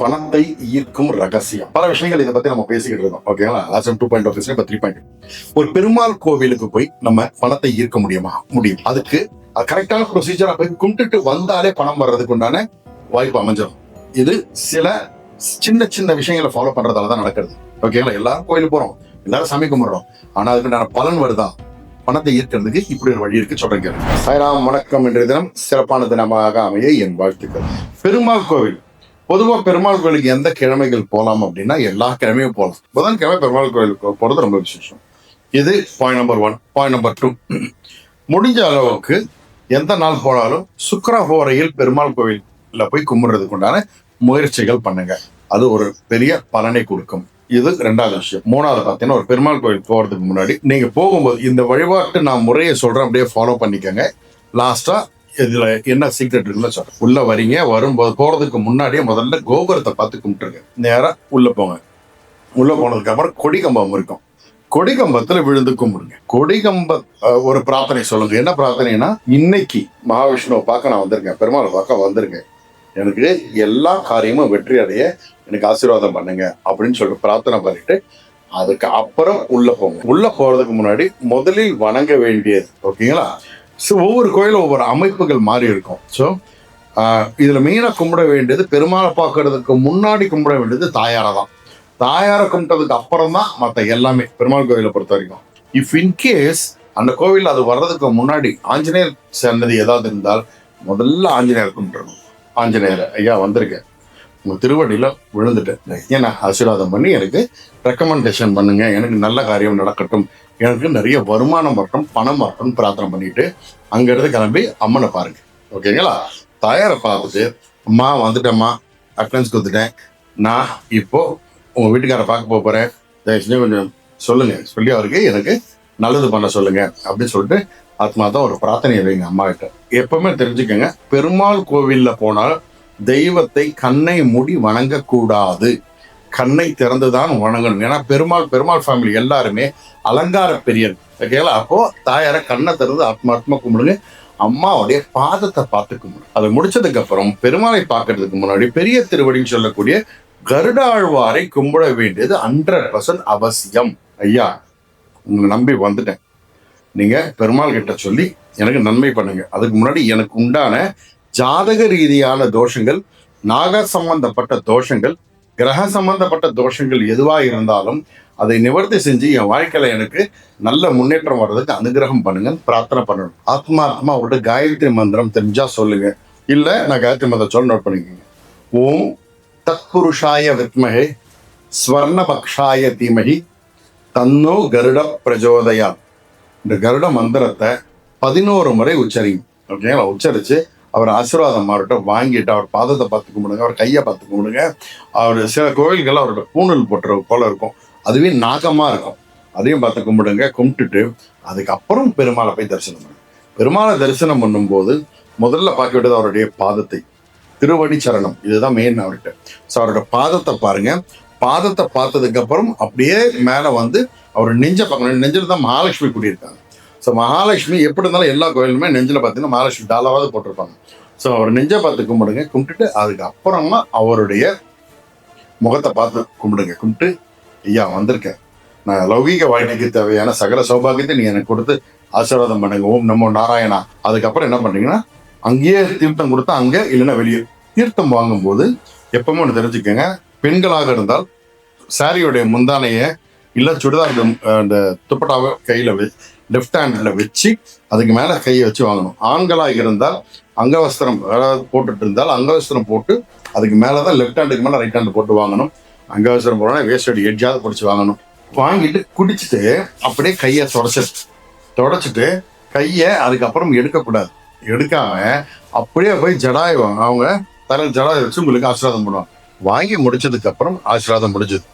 பணத்தை ஈர்க்கும் ரகசியம். பல விஷயங்கள் இதை பத்தி நம்ம பேசிக்கிட்டு இருக்கோம் ஓகேங்களா லாஸ்ட் டூ பாயிண்ட் ஆஃப் இப்போ த்ரீ பாயிண்ட் ஒரு பெருமாள் கோவிலுக்கு போய் நம்ம பணத்தை ஈர்க்க முடியுமா? முடியும். அதுக்கு கரெக்டான ப்ரொசீஜரா போய் கும்பிட்டுட்டு வந்தாலே பணம் வர்றதுக்கு உண்டான வாய்ப்பு அமைஞ்சிடும் இது சில சின்ன சின்ன விஷயங்களை ஃபாலோ பண்றதால தான் நடக்கிறது. ஓகேங்களா எல்லாரும் கோயிலுக்கு போறோம். எல்லாரும் சாமி கும்பிடுறோம். ஆனா அதுக்குண்டான பலன் வருதா? பணத்தை ஈர்க்கிறதுக்கு இப்படி ஒரு வழி இருக்கு சொல்றேன் கேளுங்க. சாய்ராம் வணக்கம் என்ற தினம். சிறப்பான தினமாக அமைய என் வாழ்த்துக்கள். பெருமாள் கோவில். பொதுவாக பெருமாள் கோயிலுக்கு எந்த கிழமைகள் போகலாம் அப்படின்னா எல்லா கிழமையும் போகலாம் புதன்கிழமை பெருமாள் கோயிலுக்கு போகிறது ரொம்ப விசேஷம். இது point number one point number two முடிஞ்ச அளவுக்கு எந்த நாள் போனாலும் சுக்கரஹோரையில் பெருமாள் கோயிலில் போய் கும்பிட்றதுக்கு உண்டான முயற்சிகள் பண்ணுங்க. அது ஒரு பெரிய பலனை கொடுக்கும். இது ரெண்டாவது விஷயம். மூணாவது பார்த்தீங்கன்னா ஒரு பெருமாள் கோயில் போகிறதுக்கு முன்னாடி நீங்கள் போகும்போது இந்த வழிபாட்டு நான் முறையை சொல்கிறேன் அப்படியே ஃபாலோ பண்ணிக்கோங்க. லாஸ்ட்டாக இதுல என்ன சீக்ரெட் இருக்குன்னு சொல்றேன் உள்ள வரீங்க வரும்போது போறதுக்கு முன்னாடியே முதல்ல கோபுரத்தை பார்த்து கும்பிட்டுருங்க. நேரா உள்ள போங்க. உள்ள போனதுக்கு அப்புறம் கொடிக்கம்பம் இருக்கும். கொடிகம்பத்துல விழுந்து கும்பிடுங்க. கொடிகம்ப ஒரு பிரார்த்தனை சொல்லுங்க. என்ன பிரார்த்தனைனா இன்னைக்கு மகாவிஷ்ணுவை பார்க்க நான் வந்திருக்கேன். பெருமாள் பார்க்க வந்திருக்கேன். எனக்கு எல்லா காரியமும் வெற்றி அடைய எனக்கு ஆசீர்வாதம் பண்ணுங்க அப்படின்னு சொல்லிட்டு பிரார்த்தனை பண்ணிட்டு அதுக்கு அப்புறம் உள்ள போங்க. உள்ள போறதுக்கு முன்னாடி முதலில் வணங்க வேண்டியது ஓகேங்களா? ஸோ ஒவ்வொரு கோயிலும் ஒவ்வொரு அமைப்புகள் மாறி இருக்கும். ஸோ இதில் மெயினாக கும்பிட வேண்டியது பெருமாளை பார்க்கறதுக்கு முன்னாடி கும்பிட வேண்டியது தாயாரை தான். தாயாரை கும்பிட்டதுக்கு அப்புறம் தான் மற்ற எல்லாமே பெருமாள் கோயிலை பொறுத்த வரைக்கும். இஃப் இன்கேஸ் அந்த கோவில் அது வர்றதுக்கு முன்னாடி ஆஞ்சநேயர் சன்னதி ஏதாவது இருந்தால் முதல்ல ஆஞ்சநேயர் கும்பிட்டுறணும் ஆஞ்சநேயர் ஐயா வந்திருக்கேன். உங்கள் திருவடியில விழுந்துட்டேன். ஏன்னா ஆசீர்வாதம் பண்ணி எனக்கு ரெக்கமெண்டேஷன் பண்ணுங்க. எனக்கு நல்ல காரியம் நடக்கட்டும். எனக்கு நிறைய வருமானம் வரட்டும் பணம் வரட்டும் பிரார்த்தனை பண்ணிட்டு அங்கிருந்து கிளம்பி அம்மனை பாருங்க. ஓகேங்களா? தாயாரை பார்த்துட்டு அம்மா வந்துட்டேம்மா. அட்டன்ஸ் கொடுத்துட்டேன். நான் இப்போ உங்கள் வீட்டுக்காரை பார்க்க போக போகிறேன் தயவு செஞ்சு கொஞ்சம் சொல்லுங்கள் சொல்லி அவருக்கு எனக்கு நல்லது பண்ண சொல்லுங்கள் அப்படின்னு சொல்லிட்டு ஆத்மா தான் ஒரு பிரார்த்தனை வைங்க அம்மா கிட்ட. எப்பவுமே தெரிஞ்சுக்கோங்க பெருமாள் கோவில்ல போனால் தெய்வத்தை கண்ணை மூடி வணங்கக்கூடாது. கண்ணை திறந்துதான் வணங்கணும் ஏன்னா பெருமாள் பெருமாள் ஃபேமிலி எல்லாருமே அலங்கார பெரியர். ஓகேங்களா அப்போ தாயாரை கண்ணை திறந்து ஆத்மாத்மா கும்பிடுங்க. அம்மாவுடைய பாதத்தை பார்த்துக்கணும் அதை முடிச்சதுக்கு அப்புறம் பெருமாளை பார்க்கறதுக்கு முன்னாடி பெரிய திருவடின்னு சொல்லக்கூடிய கருடாழ்வாரை கும்பிட வேண்டியது ஹண்ட்ரட் பர்சன்ட் அவசியம். ஐயா உங்களை நம்பி வந்துட்டேன். நீங்க பெருமாள் கிட்ட சொல்லி எனக்கு நன்மை பண்ணுங்க. அதுக்கு முன்னாடி எனக்கு உண்டான ஜாதக ரீதியான தோஷங்கள் நாக சம்பந்தப்பட்ட தோஷங்கள் கிரக சம்பந்தப்பட்ட தோஷங்கள் எதுவாக இருந்தாலும் அதை நிவர்த்தி செஞ்சு என் வாழ்க்கையில் எனக்கு நல்ல முன்னேற்றம் வர்றதுக்கு அனுகிரகம் பண்ணுங்கன்னு பிரார்த்தனை பண்ணணும். ஆத்மாத்மா அவர்கிட்ட காயத்ரி மந்திரம் தெரிஞ்சா சொல்லுங்க. இல்லை நான் காயத்ரி மந்திரம் சொல்ல நோட் பண்ணிக்கோங்க. ஓம் தத்புருஷாய வித்மகே ஸ்வர்ணபக்ஷாய தீமகி தன்னோ கருட பிரஜோதயா. இந்த கருட மந்திரத்தை பதினோரு முறை உச்சரிங்க. ஓகேங்களா? உச்சரித்து அவர் ஆசீர்வாதம் அவர்கிட்ட வாங்கிட்டு அவர் பாதத்தை பார்த்து கும்பிடுங்க அவர் கையை பார்த்து கும்பிடுங்க. அவர் சில கோவில்கள் அவரோட பூணல் போட்டுற போல இருக்கும். அதுவே நாகமாக இருக்கும். அதையும் பார்த்து கும்பிடுங்க கும்பிட்டுட்டு அதுக்கப்புறம் பெருமாளை போய் தரிசனம் பண்ணுங்க. பெருமாளை தரிசனம் பண்ணும்போது முதல்ல பார்க்க வேண்டியது அவருடைய பாதத்தை. திருவடி சரணம் இதுதான் மெயின் அவர்கிட்ட. ஸோ அவரோட பாதத்தை பாருங்க. பாதத்தை பார்த்ததுக்கப்புறம் அப்படியே மேலே வந்து அவர் நெஞ்ச பார்க்கணும் நெஞ்சில் தான் மகாலட்சுமி குடியிருக்காங்க. ஸோ மகாலட்சுமி எப்படி இருந்தாலும் எல்லா கோயிலுமே நெஞ்சில் பார்த்தீங்கன்னா மகாலட்சுமி டாலாவது போட்டிருப்பாங்க. ஸோ அவர் நெஞ்சை பார்த்து கும்பிடுங்க கும்பிட்டுட்டு அதுக்கப்புறமா அவருடைய முகத்தை பார்த்து கும்பிடுங்க. கும்பிட்டு ஐயா வந்திருக்கேன். நான் லௌகீக வாழ்க்கைக்கு தேவையான சகல சௌபாகியத்தை நீ எனக்கு கொடுத்து ஆசீர்வாதம் பண்ணுங்க. ஓம் நம்ம நாராயணா. அதுக்கப்புறம் என்ன பண்ணுறீங்கன்னா அங்கேயே தீர்த்தம் கொடுத்தா அங்கே இல்லைன்னா வெளியே தீர்த்தம் வாங்கும்போது எப்பவுமே ஒன்று தெரிஞ்சுக்கோங்க பெண்களாக இருந்தால் சாரியுடைய முந்தானையை இல்லை சுடிதார் அந்த துப்பட்டாவை கையில் லெஃப்ட் ஹேண்டில் வச்சு அதுக்கு மேலே கையை வச்சு வாங்கணும். ஆண்களாக இருந்தால் அங்கவஸ்திரம் அதாவது போட்டுட்டு இருந்தால் அங்கவஸ்திரம் போட்டு அதுக்கு மேலே தான் லெஃப்ட் ஹேண்டுக்கு மேலே ரைட் ஹேண்ட் போட்டு வாங்கணும். அங்கவஸ்திரம் போனா வேஸ்ட் எட்ஜாவது பிடிச்சி வாங்கணும். வாங்கிட்டு குடிச்சிட்டு அப்படியே கையை தொடச்சிட்டு தொடச்சிட்டு கையை அதுக்கப்புறம் எடுக்கக்கூடாது. எடுக்காம அப்படியே போய் ஜடாயுவாங்க அவங்க தலையில் ஜடாய் வச்சு உங்களுக்கு ஆசீர்வாதம் பண்ணுவாங்க. வாங்கி முடிச்சதுக்கு அப்புறம் ஆசீர்வாதம் முடிஞ்சது.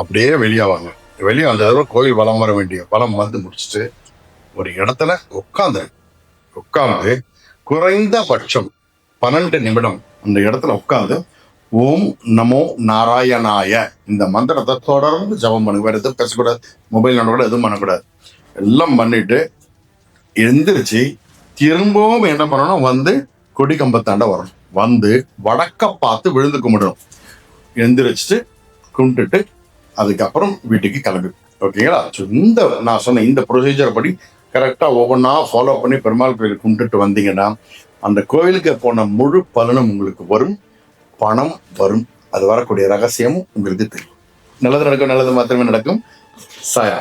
அப்படியே வெளியே வாங்க. வெளியே வந்ததும் கோயில் வலம் வர வேண்டிய வளம் வந்து முடிச்சுட்டு ஒரு இடத்துல உட்காந்து உட்காந்து குறைந்தபட்சம் பன்னெண்டு நிமிடம் அந்த இடத்துல உட்காந்து ஓம் நமோ நாராயணாய. இந்த மந்திரத்தை தொடர்ந்து ஜபம் பண்ணுங்க வேற எதுவும் பேசக்கூடாது. மொபைல் கூட எதுவும் பண்ணக்கூடாது. எல்லாம் பண்ணிட்டு எந்திரிச்சு திரும்பவும் என்ன பண்ணணும்? வந்து கொடி கம்பத்தாண்ட வரணும். வந்து வடக்க பார்த்து விழுந்து கும்பிடணும். எந்திரிச்சிட்டு கும்பிட்டுட்டு அதுக்கப்புறம் வீட்டுக்கு கிளம்பி. ஓகேங்களா? இந்த நான் சொன்ன இந்த ப்ரொசீஜர் படி கரெக்டாக ஒவ்வொன்றா ஃபாலோ பண்ணி பெருமாள் கோயில் கும்பிட்டுட்டு வந்தீங்கன்னா அந்த கோயிலுக்கு போன முழு பலனும் உங்களுக்கு வரும் பணம் வரும். அது வரக்கூடிய ரகசியமும் உங்களுக்கு தெரியும். நல்லது நடக்கும் நல்லது மாத்திரமே நடக்கும். சாயா.